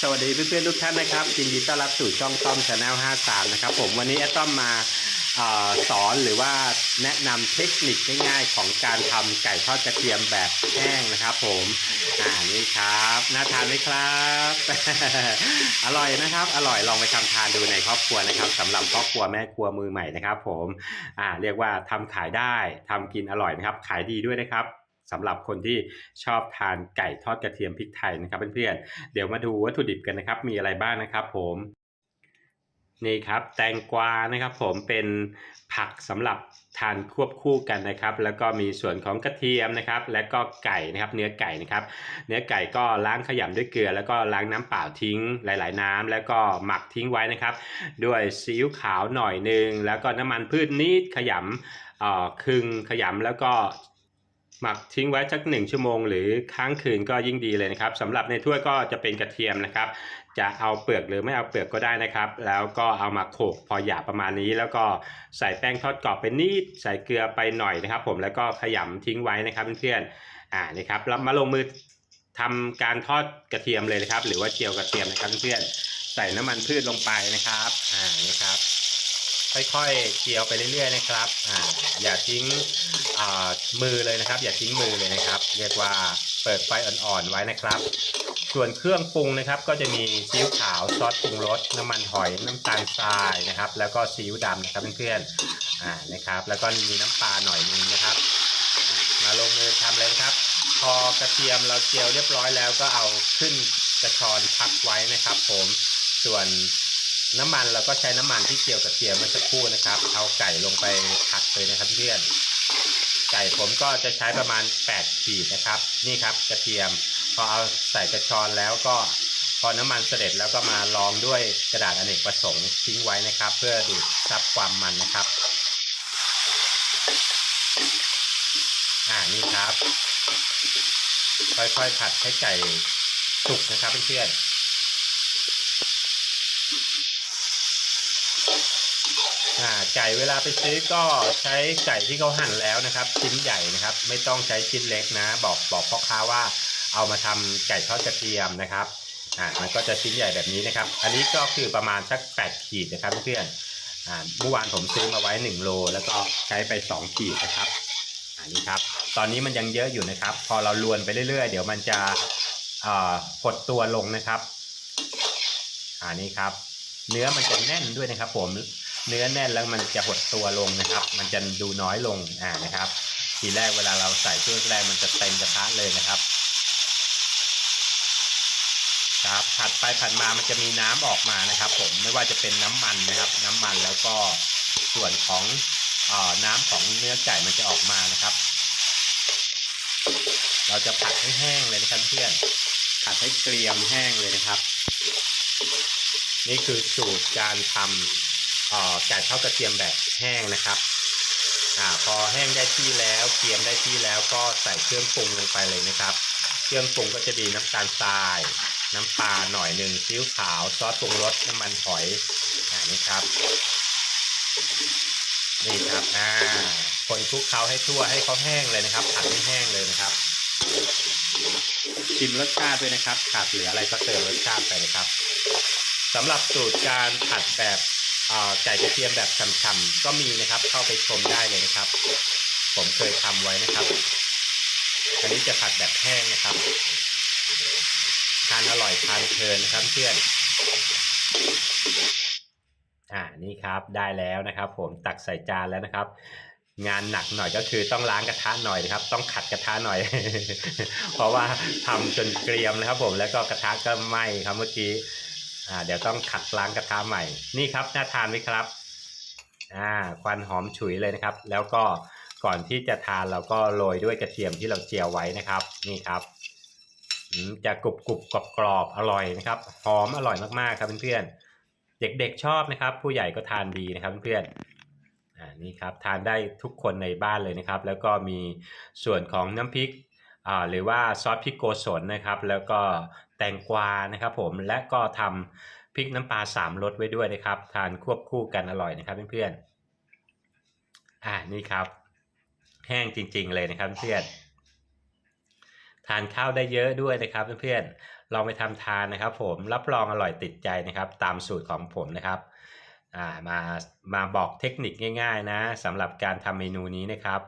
สวัสดีเพื่อนๆทุกท่านนะครับยินดีต้อนรับสู่ช่องต้อมชาแนล53 นะครับผมวันนี้แอดต้อมมาออสอนหรือว่าแนะนำเทคนิคง่ายๆของการทำไก่ทอดกระเทียมแบบแห้งนะครับผมอ่านี่ครับน่าทานไหมครับ อร่อยนะครับ อร่อยลองไปทำทานดูในครอบครัวนะครับสำหรับครอบครัวแม่ครัวมือใหม่นะครับ ผมอ่าเรียกว่าทำขายได้ทำกินอร่อยนะครับ ขายดีด้วยนะครับ สำหรับคนที่ชอบทานไก่ทอดกระเทียมพริกไทยนะครับเพื่อนๆเดี๋ยวมาดูวัตถุดิบกันนะครับมีอะไรบ้างนะครับผมนี่ครับแตงกวานะครับผมเป็นผักสำหรับทานควบคู่กันนะครับ แล้วก็มีส่วนของกระเทียมนะครับ และก็ไก่นะครับ เนื้อไก่นะครับ เนื้อไก่ก็ล้างขยำด้วยเกลือ แล้วก็ล้างน้ำเปล่าทิ้งหลาย ๆ น้ำแล้วก็หมักทิ้งไว้นะครับ ด้วยซีอิ๊วขาวหน่อยหนึงแล้วก็น้ำมันพืชนิดขยำเอ่อครึ่งขยำแล้วก็ หมักทิ้งไว้สักหนึ่งชั่วโมง หรือค้างคืนก็ยิ่งดีเลยนะครับสำหรับในถ้วยก็จะเป็นกระเทียมนะครับ จะเอาเปลือกหรือไม่เอาเปลือกก็ได้นะครับ แล้วก็เอามาโขลกพอหยาบประมาณนี้ แล้วก็ใส่แป้งทอดกรอบไปนิดใส่เกลือไปหน่อยนะครับ ผมแล้วก็ขยำทิ้งไว้นะครับเพื่อนๆอ่านี่ครับแล้วมาลงมือทำการทอดกระเทียมเลยนะครับ หรือว่าเจียวกระเทียมนะครับเพื่อนๆใส่น้ำมันพืชลงไปนะครับอ่านี่ครับ ค่อยๆเจียวไปเรื่อย ๆ นะครับอ่าอย่าทิ้งอ่ามือเลยนะครับ อย่าทิ้งมือเลยนะครับ เรียกว่าเปิดไฟอ่อนๆไว้นะครับ ส่วนเครื่องปรุงนะครับ ก็จะมีซีอิ๊วขาวซอสปรุงรสน้ำมันหอยน้ำตาลทรายนะครับ แล้วก็ซีอิ๊วดำนะครับเพื่อนๆอ่านะครับ แล้วก็มีน้ำปลาหน่อยนึงนะครับ มาลงมือทำเลยครับ พอกระเทียมเราเจียวเรียบร้อยแล้วก็เอาขึ้นกระชอนพักไว้นะครับ ผมส่วน น้ำมันเราก็ใช้น้ำมันที่เจียวกระเทียมเมื่อสักครู่นะครับ เอาไก่ลงไปผัดเลยนะครับเพื่อนไก่ผมก็จะใช้ประมาณ 8 ขีดนะครับ นี่ครับกระเทียม พอเอาใส่กระชอนแล้วก็พอน้ำมันเสด็จแล้วก็มารองด้วยกระดาษอเนกประสงค์ทิ้งไว้นะครับ เพื่อดูดซับความมันนะครับอ่านี่ครับ ค่อยๆผัดให้ไก่สุกนะครับเพื่อนๆ อ่า ไก่เวลาไปซื้อก็ใช้ไก่ที่เขาหั่นแล้วนะครับ ชิ้นใหญ่นะครับ ไม่ต้องใช้ชิ้นเล็กนะ บอกบอกพ่อค้าว่าเอามาทำไก่ทอดกระเทียมนะครับอ่ามันก็จะชิ้นใหญ่แบบนี้นะครับ อันนี้ก็คือประมาณสัก 8 ขีดนะครับเพื่อนอ่าเมื่อวานผมซื้อมาไว้ 1 โล แล้วก็ใช้ไป 2 ขีดนะครับอันนี้ครับ ตอนนี้มันยังเยอะอยู่นะครับ พอเราลวนไปเรื่อยๆ เดี๋ยวมันจะอ่าหดตัวลงนะครับอันนี้ครับ เนื้อมันจะแน่นด้วยนะครับ ผม เนื้อแน่นแล้วมันจะหดตัวลงนะครับ มันจะดูน้อยลงอ่านะครับ ทีแรกเวลาเราใส่ช่วงแรกมันจะเต็มกระทะเลยนะครับ ครับผัดไปผัดมามันจะมีน้ำออกมานะครับ ผมไม่ว่าจะเป็นน้ำมันนะครับ น้ำมันแล้วก็ส่วนของออน้ำของเนื้อไก่มันจะออกมานะครับ เราจะผัดให้แห้งเลยนะครับเพื่อนผัดให้เกรียมแห้งเลยนะครับ นี่คือสูตรการทำ เอ่อไก่ทอดกระเทียมแบบแห้งนะครับอ่าพอแห้งได้ที่แล้วเกรียมได้ที่แล้วก็ใส่เครื่องปรุงลงไปเลยนะครับ เครื่องปรุงก็จะมีน้ำตาลทราย น้ำปลาหน่อยหนึ่งซีอิ๊วขาวซอสปรุงรสน้ำมันหอยอ่านี่ครับ นี่ครับอ่าคนคลุกเคล้าให้ทั่วให้เขาแห้งเลยนะครับผัดให้แห้งเลยนะครับชิมรสชาติด้วยนะครับขาดเหลืออะไรก็เติมรสชาติไปนะครับสำหรับสูตรการผัดแบบ ไก่กระเทียมแบบฉ่ำๆก็มีนะครับ เข้าไปชมได้เลยนะครับ ผมเคยทำไว้นะครับ อันนี้จะผัดแบบแห้งนะครับทานอร่อยทานเพลินนะครับเพื่อนอ่านี่ครับได้แล้วนะครับ ผมตักใส่จานแล้วนะครับ งานหนักหน่อยก็คือต้องล้างกระทะหน่อยนะครับ ต้องขัดกระทะหน่อย เพราะว่าทำจนเกรียมนะครับ ผมแล้วก็กระทะก็ไหม้ครับเมื่อกี้ อ่าเดี๋ยวต้องขัดล้างกระทะใหม่ นี่ครับน่าทานไหมครับอ่าควันหอมฉุยเลยนะครับ แล้วก็ก่อนที่จะทานเราก็โรยด้วยกระเทียมที่เราเจียวไว้นะครับ นี่ครับอืมจะกรุบกรุบกรอบกรอบอร่อยนะครับ หอมอร่อยมากๆครับเพื่อนๆ เด็กๆชอบนะครับ ผู้ใหญ่ก็ทานดีนะครับเพื่อนๆอ่านี่ครับทานได้ทุกคนในบ้านเลยนะครับ แล้วก็มีส่วนของน้ำพริก หรือว่าซอสพริกโกศลนะครับ แล้วก็แตงกวานะครับผมและก็ทำพริกน้ำปลาสามรสไว้ด้วยนะครับ ทานควบคู่กันอร่อยนะครับเพื่อนๆอ่านี่ครับ แห้งจริง ๆ เลยนะครับเพื่อนทานข้าวได้เยอะด้วยนะครับเพื่อนลองไปทำทานนะครับ ผมรับรองอร่อยติดใจนะครับ ตามสูตรของผมนะครับอ่ามามาบอกเทคนิคง่าย ๆ นะสำหรับการทำเมนูนี้นะครับ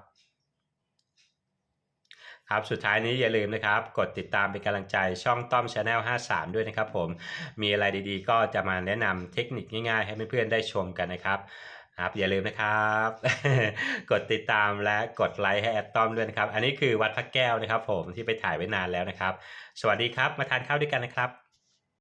ครับสุดท้ายนี้อย่าลืมนะครับ กดติดตามเป็นกำลังใจช่องต้อมชาแนล53 ด้วยนะครับผมมีอะไรดีๆ ก็จะมาแนะนำเทคนิคง่ายๆ ให้เพื่อนๆได้ชมกันนะครับครับอย่าลืมนะครับ กดติดตามและกดไลค์ให้แอดต้อมด้วยนะครับ อันนี้คือวัดพระแก้วนะครับ ผมที่ไปถ่ายไว้นานแล้วนะครับ สวัสดีครับมาทานข้าวด้วยกันนะครับ